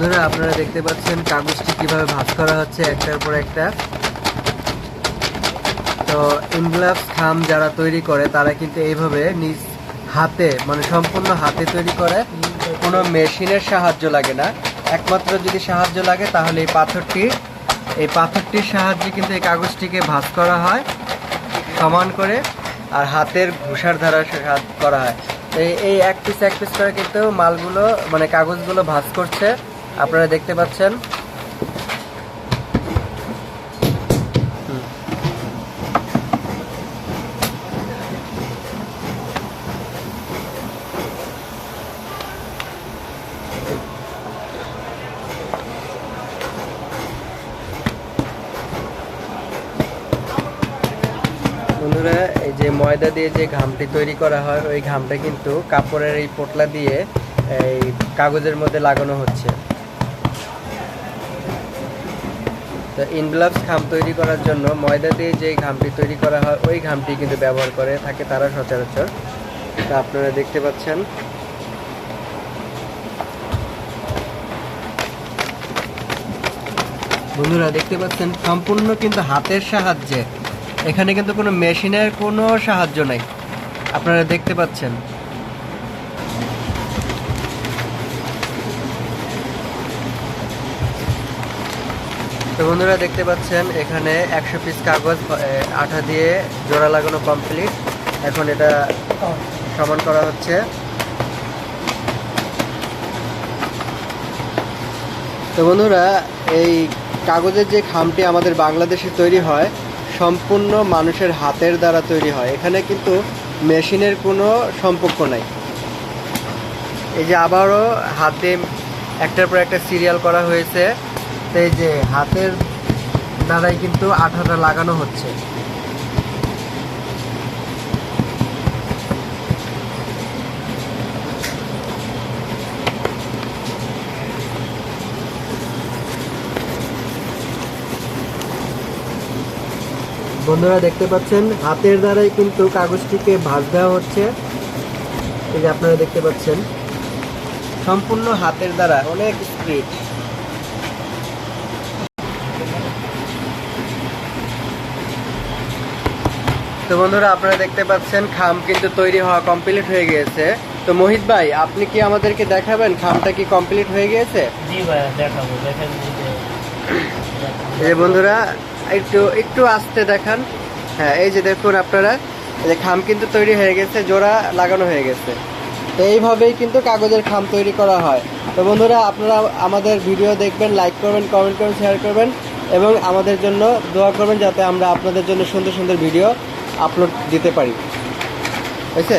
বন্ধুরা, আপনারা দেখতে পাচ্ছেন কাগজটি কীভাবে ভাঁজ করা হচ্ছে একটার পর একটা। তো ইনগ্লাভস খাম যারা তৈরি করে, তারা কিন্তু এইভাবে নিজ হাতে মানে সম্পূর্ণ হাতে তৈরি করে, কোনো মেশিনের সাহায্য লাগে না। একমাত্র যদি সাহায্য লাগে, তাহলে এই পাথরটি, এই পাথরটির সাহায্যে কিন্তু এই কাগজটিকে ভাঁজ করা হয়, সমান করে, আর হাতের ঘুষার সাহায্য করা হয়। এই এক পিস এক পিস করে কিন্তু মালগুলো মানে কাগজগুলো ভাঁজ করছে। আপনারা দেখতে পাচ্ছেন? বন্ধুরা, এই যে ময়দা দিয়ে যে ঘামটি তৈরি করা হয়, ওই ঘামটা কিন্তু কাপড়ের এই পোটলা দিয়ে এই কাগজের মধ্যে লাগানো হচ্ছে। তো ইনগ্লাভস ঘাম তৈরি করার জন্য ময়দা দিয়ে যে ঘামটি তৈরি করা হয়, ওই ঘামটি কিন্তু ব্যবহার করে থাকে তারা সচরাচর। তা আপনারা দেখতে পাচ্ছেন। বন্ধুরা দেখতে পাচ্ছেন, সম্পূর্ণ কিন্তু হাতের সাহায্যে। এখানে কিন্তু কোনো মেশিনের কোনো সাহায্য নাই। আপনারা দেখতে পাচ্ছেন। তো বন্ধুরা দেখতে পাচ্ছেন, এখানে একশো পিস কাগজ আঠা দিয়ে জোড়া লাগানো কমপ্লিট এখন এটা সমান করা হচ্ছে। তো বন্ধুরা, এই কাগজের যে খামটি আমাদের বাংলাদেশে তৈরি হয়, সম্পূর্ণ মানুষের হাতের দ্বারা তৈরি হয়। এখানে কিন্তু মেশিনের কোনো সম্পর্ক নাই। এই যে আবারও হাতে একটার পর একটা সিরিয়াল করা হয়েছে। তো এই যে হাতের দ্বারাই কিন্তু আঠাটা লাগানো হচ্ছে। বন্ধুরা দেখতে পাচ্ছেন, হাতের দ্বারাই কিন্তু কাগজটিকে ভাঁজ দেওয়া হচ্ছে। এই যে আপনারা দেখতে পাচ্ছেন, সম্পূর্ণ হাতের দ্বারা, অনেক স্পিড তো বন্ধুরা আপনারা দেখতে পাচ্ছেন খাম কিন্তু তৈরি হওয়া কমপ্লিট হয়ে গিয়েছে। তো মোহিত ভাই আপনি কি আমাদেরকে দেখাবেন? খামটা কি কমপ্লিট হয়ে গিয়েছে? জি ভাইয়া দেখাবো দেখেন এই বন্ধুরা একটু একটু আস্তে দেখান। হ্যাঁ এই যে দেখুন আপনারা এই যে খাম কিন্তু তৈরি হয়ে গেছে জোড়া লাগানো হয়ে গেছে। তো এইভাবেই কিন্তু কাগজের খাম তৈরি করা হয়। তো বন্ধুরা আপনারা আমাদের ভিডিও দেখবেন লাইক করবেন কমেন্ট করবেন শেয়ার করবেন এবং আমাদের জন্য দোয়া করবেন যাতে আমরা আপনাদের জন্য সুন্দর সুন্দর ভিডিও আপলোড দিতে পারি। হয়েছে?